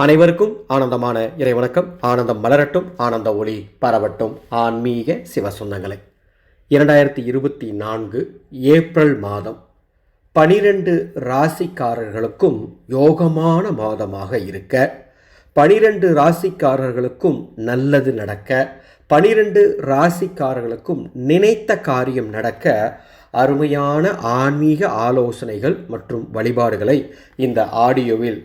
அனைவருக்கும் ஆனந்தமான இறைவணக்கம். ஆனந்தம் மலரட்டும் ஆனந்த ஒளி பரவட்டும். ஆன்மீக சிவ சொந்தங்களே இரண்டாயிரத்தி இருபத்தி நான்கு ஏப்ரல் மாதம் பனிரெண்டு ராசிக்காரர்களுக்கும் யோகமான மாதமாக இருக்க பனிரெண்டு ராசிக்காரர்களுக்கும் நல்லது நடக்க பனிரெண்டு ராசிக்காரர்களுக்கும் நினைத்த காரியம் நடக்க அருமையான ஆன்மீக ஆலோசனைகள் மற்றும் வழிபாடுகளை இந்த ஆடியோவில்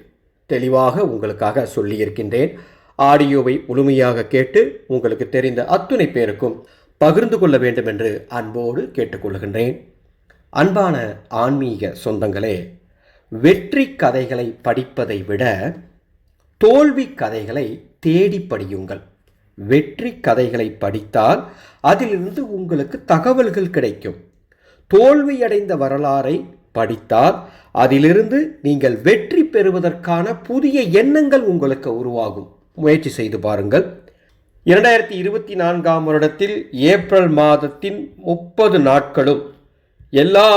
தெளிவாக உங்களுக்காக சொல்லியிருக்கின்றேன். ஆடியோவை முழுமையாக கேட்டு உங்களுக்கு தெரிந்த அத்துணை பேருக்கும் பகிர்ந்து கொள்ள வேண்டும் என்று அன்போடு கேட்டுக்கொள்கின்றேன். அன்பான ஆன்மீக சொந்தங்களே வெற்றி கதைகளை படிப்பதை விட தோல்வி கதைகளை தேடி படியுங்கள். வெற்றி கதைகளை படித்தால் அதிலிருந்து உங்களுக்கு தகவல்கள் கிடைக்கும். தோல்வியடைந்த வரலாறை படித்தால் அதிலிருந்து நீங்கள் வெற்றி பெறுவதற்கான புதிய எண்ணங்கள் உங்களுக்கு உருவாகும். முயற்சி செய்து பாருங்கள். இரண்டாயிரத்தி இருபத்தி நான்காம் வருடத்தில் ஏப்ரல் மாதத்தின் முப்பது நாட்களும் எல்லா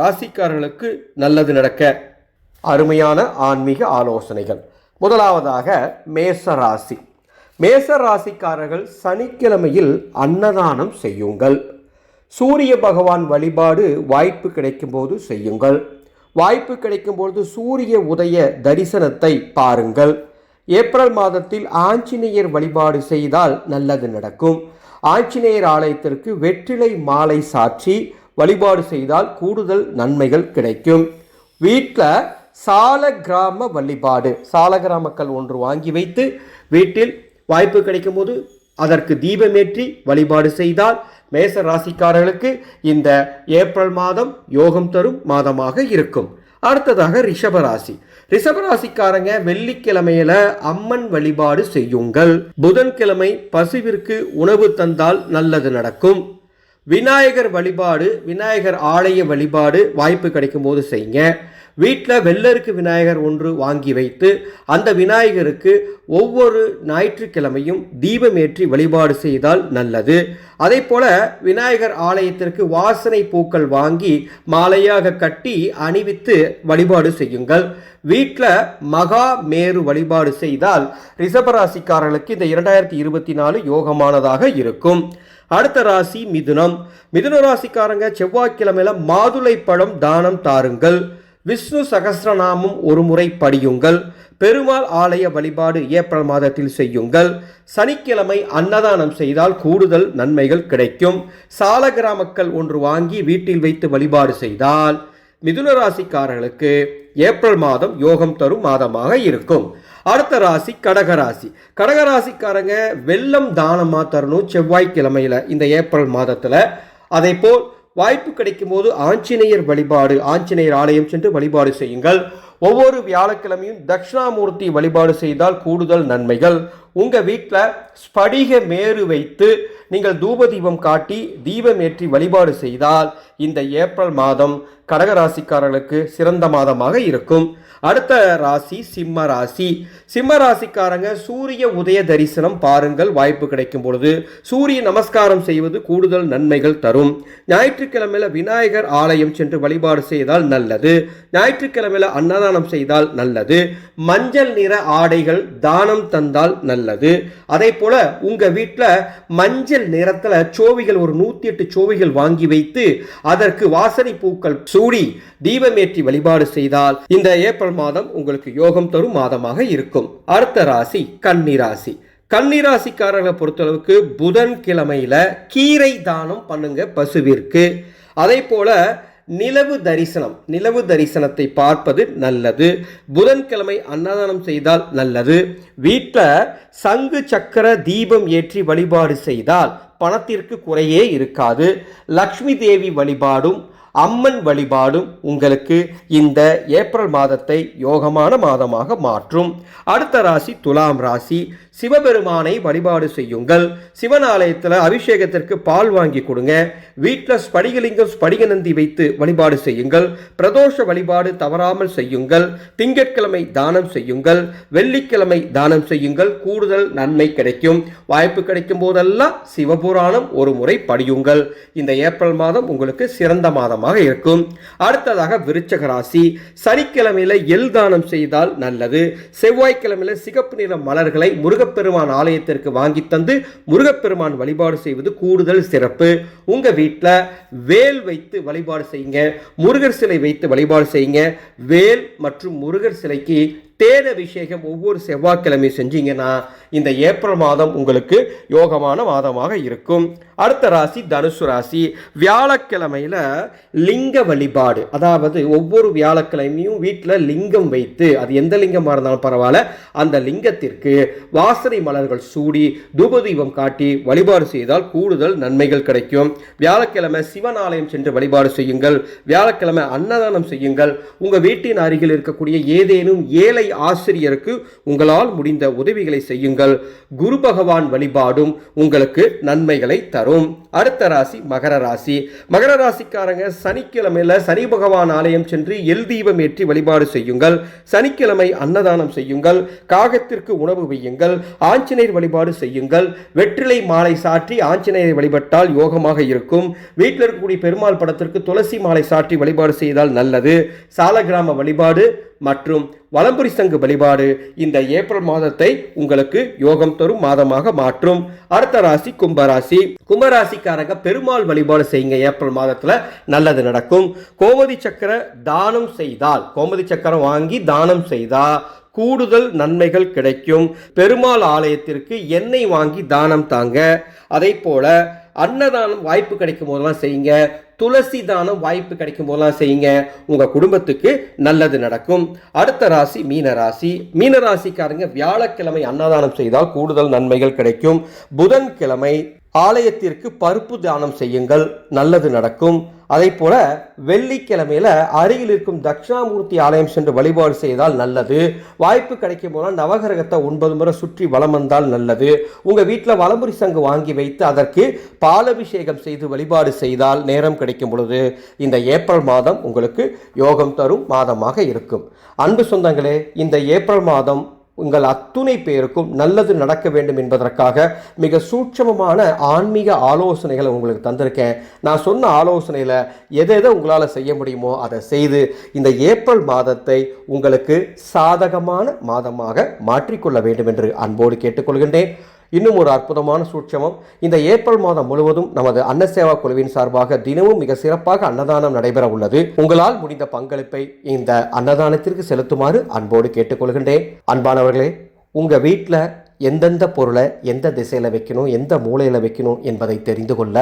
ராசிக்காரர்களுக்கு நல்லது நடக்க அருமையான ஆன்மீக ஆலோசனைகள். முதலாவதாக மேச ராசி. மேச ராசிக்காரர்கள் சனிக்கிழமையில் அன்னதானம் செய்யுங்கள். சூரிய பகவான் வழிபாடு வாய்ப்பு கிடைக்கும்போது செய்யுங்கள். வாய்ப்பு கிடைக்கும்போது சூரிய உதய தரிசனத்தை பாருங்கள். ஏப்ரல் மாதத்தில் ஆஞ்சநேயர் வழிபாடு செய்தால் நல்லது நடக்கும். ஆஞ்சநேயர் ஆலயத்திற்கு வெற்றிலை மாலை சாற்றி வழிபாடு செய்தால் கூடுதல் நன்மைகள் கிடைக்கும். வீட்டில் சால கிராம வழிபாடு சாலகிராமக்கள் ஒன்று வாங்கி வைத்து வீட்டில் வாய்ப்பு கிடைக்கும்போது அதற்கு தீபமேற்றி வழிபாடு செய்தால் மேச ராசிக்காரர்களுக்கு இந்த ஏப்ரல் மாதம் யோகம் தரும் மாதமாக இருக்கும். அடுத்ததாக ரிஷபராசி ரிஷபராசிக்காரங்க வெள்ளிக்கிழமையில அம்மன் வழிபாடு செய்யுங்கள். புதன்கிழமை பசுவிற்கு உணவு தந்தால் நல்லது நடக்கும். விநாயகர் வழிபாடு விநாயகர் ஆலய வழிபாடு வாய்ப்பு கிடைக்கும் போது செய்யுங்க. வீட்டில் வெள்ளருக்கு விநாயகர் ஒன்று வாங்கி வைத்து அந்த விநாயகருக்கு ஒவ்வொரு ஞாயிற்றுக்கிழமையும் தீபமேற்றி வழிபாடு செய்தால் நல்லது. அதே போல விநாயகர் ஆலயத்திற்கு வாசனை பூக்கள் வாங்கி மாலையாக கட்டி அணிவித்து வழிபாடு செய்யுங்கள். வீட்டில் மகா மேரு வழிபாடு செய்தால் ரிஷபராசிக்காரர்களுக்கு இந்த இரண்டாயிரத்தி இருபத்தி நாலு யோகமானதாக இருக்கும். அடுத்த ராசி மிதுனம். மிதுன ராசிக்காரங்க செவ்வாய்க்கிழமையில மாதுளை பழம் தானம் தாருங்கள். விஷ்ணு சகசிரநாமம் ஒரு முறை படியுங்கள். பெருமாள் ஆலய வழிபாடு ஏப்ரல் மாதத்தில் செய்யுங்கள். சனிக்கிழமை அன்னதானம் செய்தால் கூடுதல் நன்மைகள் கிடைக்கும். சாலகிராமக்கள் ஒன்று வாங்கி வீட்டில் வைத்து வழிபாடு செய்தால் மிதுன ராசிக்காரர்களுக்கு ஏப்ரல் மாதம் யோகம் தரும் மாதமாக இருக்கும். அடுத்த ராசி கடகராசி கடகராசிக்காரங்க வெள்ளம் தானமாக தரணும் செவ்வாய்க்கிழமையில் இந்த ஏப்ரல் மாதத்தில். அதே போல் வாய்ப்பு கிடைக்கும் போது ஆஞ்சநேயர் வழிபாடு ஆஞ்சநேயர் ஆலயம் சென்று வழிபாடு செய்யுங்கள். ஒவ்வொரு வியாழக்கிழமையும் தட்சிணாமூர்த்தி வழிபாடு செய்தால் கூடுதல் நன்மைகள். உங்கள் வீட்டில் ஸ்படிக மேரு வைத்து நீங்கள் தூப தீபம் காட்டி தீபம் ஏற்றி வழிபாடு செய்தால் இந்த ஏப்ரல் மாதம் கடகராசிக்காரர்களுக்கு சிறந்த மாதமாக இருக்கும். அடுத்த ராசி சிம்ம ராசி. சிம்ம ராசிக்காரங்க சூரிய உதய தரிசனம் பாருங்கள் வாய்ப்பு கிடைக்கும் பொழுது. சூரிய நமஸ்காரம் செய்வது கூடுதல் நன்மைகள் தரும். ஞாயிற்றுக்கிழமையில விநாயகர் ஆலயம் சென்று வழிபாடு செய்தால் நல்லது. ஞாயிற்றுக்கிழமையில அன்னதானம் செய்தால் நல்லது. மஞ்சள் நிற ஆடைகள் தானம் தந்தால் நல்லது. அதே போல உங்க வீட்டில் மஞ்சள் நிறத்துல சோவிகள் ஒரு நூத்தி எட்டு சோவிகள் வாங்கி வைத்து அதற்கு வாசனை பூக்கள் சூடி தீபமேற்றி வழிபாடு செய்தால் இந்த ஏப்ரல் மாதம் உங்களுக்கு யோகம் தரும் மாதமாக இருக்கும். அடுத்த ராசி கன்னி ராசி. கன்னிராசிக்காரர்களை பொறுத்தளவுக்கு புதன் கிழமையில கீரை தானம் பண்ணுங்க பசுவிற்கு. அதே போல நிலவு தரிசனம் நிலவு தரிசனத்தை பார்ப்பது நல்லது. புதன்கிழமை அன்னதானம் செய்தால் நல்லது. வீட்டில் சங்கு சக்கர தீபம் ஏற்றி வழிபாடு செய்தால் பணத்திற்கு குறையே இருக்காது. லக்ஷ்மி தேவி வழிபாடும் அம்மன் வழிபாடும் உங்களுக்கு இந்த ஏப்ரல் மாதத்தை யோகமான மாதமாக மாற்றும். அடுத்த ராசி துலாம் ராசி. சிவபெருமானை வழிபாடு செய்யுங்கள். சிவன் ஆலயத்தில் அபிஷேகத்திற்கு பால் வாங்கி கொடுங்க. வீட்டில் ஸ்படிகலிங்கம் ஸ்படிக நந்தி வைத்து வழிபாடு செய்யுங்கள். பிரதோஷ வழிபாடு தவறாமல் செய்யுங்கள். திங்கட்கிழமை தானம் செய்யுங்கள். வெள்ளிக்கிழமை தானம் செய்யுங்கள். கூடுதல் நன்மை கிடைக்கும். வாய்ப்பு கிடைக்கும் போதெல்லாம் சிவபுராணம் ஒரு முறை படியுங்கள். இந்த ஏப்ரல் மாதம் உங்களுக்கு சிறந்த மாதமாக இருக்கும். அடுத்ததாக விருச்சக ராசி. சனிக்கிழமையில எல் தானம் செய்தால் நல்லது. செவ்வாய்க்கிழமையில சிகப்பு நிற மலர்களை முருகப்பெருமான் ஆலயத்திற்கு வாங்கி தந்து முருகப்பெருமான் வழிபாடு செய்வது கூடுதல் சிறப்பு. உங்க வீட்டில் வேல் வைத்து வழிபாடு செய்யுங்க. முருகர் சிலை வைத்து வழிபாடு செய்யுங்க. வேல் மற்றும் முருகர் சிலைக்கு தேன் அபிஷேகம் ஒவ்வொரு செவ்வாய்க்கிழமை செஞ்சீங்கன்னா இந்த ஏப்ரல் மாதம் உங்களுக்கு யோகமான மாதமாக இருக்கும். அடுத்த ராசி தனுசு ராசி. வியாழக்கிழமையில் லிங்க வழிபாடு. அதாவது ஒவ்வொரு வியாழக்கிழமையும் வீட்டில் லிங்கம் வைத்து அது எந்த லிங்கமாக இருந்தாலும் பரவாயில்ல அந்த லிங்கத்திற்கு வாசனை மலர்கள் சூடி தூபதீபம் காட்டி வழிபாடு செய்தால் கூடுதல் நன்மைகள் கிடைக்கும். வியாழக்கிழமை சிவன் ஆலயம் சென்று வழிபாடு செய்யுங்கள். வியாழக்கிழமை அன்னதானம் செய்யுங்கள். உங்கள் வீட்டின் அருகில் இருக்கக்கூடிய ஏதேனும் ஏழை ஆசிரியருக்கு உங்களால் முடிந்த உதவிகளை செய்யுங்கள். குரு பகவான் வழிபாடும் உங்களுக்கு நன்மைகளை தரும். அடுத்த ராசி மகர ராசி. மகர ராசிக்காரங்க சனிக்கிழமையில் சனி பகவான் ஆலயம் சென்று எல் தீபம் ஏற்றி வழிபாடு செய்யுங்கள். சனிக்கிழமை அன்னதானம் செய்யுங்கள். காகத்திற்கு உணவு வையுங்கள். ஆஞ்சநேயர் வழிபாடு செய்யுங்கள். வெற்றிலை மாலை சாற்றி ஆஞ்சநேயரை வழிபட்டால் யோகமாக இருக்கும். வீட்டில் இருக்கக்கூடிய பெருமாள் படத்திற்கு துளசி மாலை சாற்றி வழிபாடு செய்தால் நல்லது. சாலகிராம வழிபாடு மற்றும் வலம்புரி சங்கு வழிபாடு இந்த ஏப்ரல் மாதத்தை உங்களுக்கு யோகம் தரும் மாதமாக மாற்றும். அடுத்த ராசி கும்பராசி கும்பராசிக்காரங்க பெருமாள் வழிபாடு செய்யுங்க. ஏப்ரல் மாதத்தில் நல்லது நடக்கும். கோமதி சக்கர தானம் செய்தால் கோமதி சக்கரம் வாங்கி தானம் செய்தால் கூடுதல் நன்மைகள் கிடைக்கும். பெருமாள் ஆலயத்திற்கு எண்ணெய் வாங்கி தானம் தாங்க. அதே போல அன்னதானம் வாய்ப்பு கிடைக்கும் போதெல்லாம் செய்யுங்க. துளசி தானம் வாய்ப்பு கிடைக்கும் போதெல்லாம் செய்யுங்க. உங்கள் குடும்பத்துக்கு நல்லது நடக்கும். அடுத்த ராசி மீன ராசி. மீன ராசிக்காரங்க வியாழக்கிழமை அன்னதானம் செய்தால் கூடுதல் நன்மைகள் கிடைக்கும். புதன்கிழமை ஆலயத்திற்கு பருப்பு தானம் செய்யுங்கள். நல்லது நடக்கும். அதே போல வெள்ளிக்கிழமையில அருகில் இருக்கும் தட்சிணாமூர்த்தி ஆலயம் சென்று வழிபாடு செய்தால் நல்லது. வாய்ப்பு கிடைக்கும் போனால் நவகிரகத்தை ஒன்பது முறை சுற்றி வளம் வந்தால் நல்லது. உங்க வீட்டில் வளமுறை சங்கு வாங்கி வைத்து அதற்கு பாலபிஷேகம் செய்து வழிபாடு செய்தால் நேரம் கிடைக்கும் பொழுது இந்த ஏப்ரல் மாதம் உங்களுக்கு யோகம் தரும் மாதமாக இருக்கும். அன்பு சொந்தங்களே இந்த ஏப்ரல் மாதம் உங்கள் அத்துணை பேருக்கும் நல்லது நடக்க வேண்டும் என்பதற்காக மிக சூட்சமமான ஆன்மீக ஆலோசனைகளை உங்களுக்கு தந்திருக்கேன். நான் சொன்ன ஆலோசனையில் எதை எதை உங்களால் செய்ய முடியுமோ அதை செய்து இந்த ஏப்ரல் மாதத்தை உங்களுக்கு சாதகமான மாதமாக மாற்றிக்கொள்ள வேண்டும் என்று அன்போடு கேட்டுக்கொள்கின்றேன். இன்னும் ஒரு அற்புதமான சூட்சமம். இந்த ஏப்ரல் மாதம் முழுவதும் நமது அன்ன சேவா குழுவின் சார்பாக தினமும் மிக சிறப்பாக அன்னதானம் நடைபெற உள்ளது. உங்களால் முடிந்த பங்களிப்பை இந்த அன்னதானத்திற்கு செலுத்துமாறு அன்போடு கேட்டுக்கொள்கின்றேன். அன்பானவர்களே உங்க வீட்டில் எந்தெந்த பொருளை எந்த திசையில் வைக்கணும் எந்த மூலையில் வைக்கணும் என்பதை தெரிந்து கொள்ள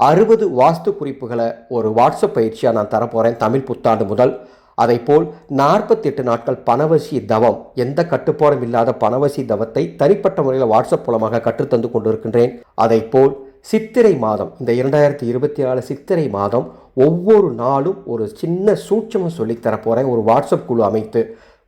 அறுபது வாஸ்து குறிப்புகளை ஒரு வாட்ஸ்அப் பயிற்சியாக நான் தரப்போகிறேன் தமிழ் புத்தாண்டு முதல் அதைப்போல் நாற்பத்தி எட்டு நாட்கள் பணவசி தவம் எந்த கட்டுப்பாடும் இல்லாத பணவசி தவத்தை தனிப்பட்ட முறையில் வாட்ஸ்அப் மூலமாக கற்றுத்தந்து கொண்டிருக்கின்றேன். அதைப்போல் சித்திரை மாதம் இந்த இரண்டாயிரத்தி இருபத்தி நாலு சித்திரை மாதம் ஒவ்வொரு நாளும் ஒரு சின்ன சூட்சமம் சொல்லித்தரப் போகிறேன் ஒரு வாட்ஸ்அப் குழு அமைத்து.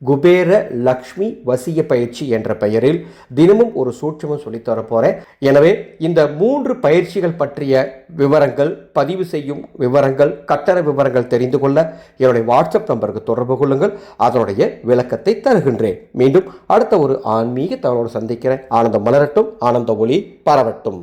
குபேர லக்ஷ்மி வசிய பயிற்சி என்ற பெயரில் தினமும் ஒரு சூட்சமும் சொல்லித்தர போகிறேன் எனவே இந்த மூன்று பயிற்சிகள் பற்றிய விவரங்கள் பதிவு செய்யும் விவரங்கள் கட்டண விவரங்கள் தெரிந்து கொள்ள என்னுடைய வாட்ஸ்அப் நம்பருக்கு தொடர்பு கொள்ளுங்கள். அதனுடைய விளக்கத்தை தருகின்றேன். மீண்டும் அடுத்த ஒரு ஆன்மீக தகவலோடு சந்திக்கிறேன். ஆனந்தம் மலரட்டும் ஆனந்த ஒளி பரவட்டும்.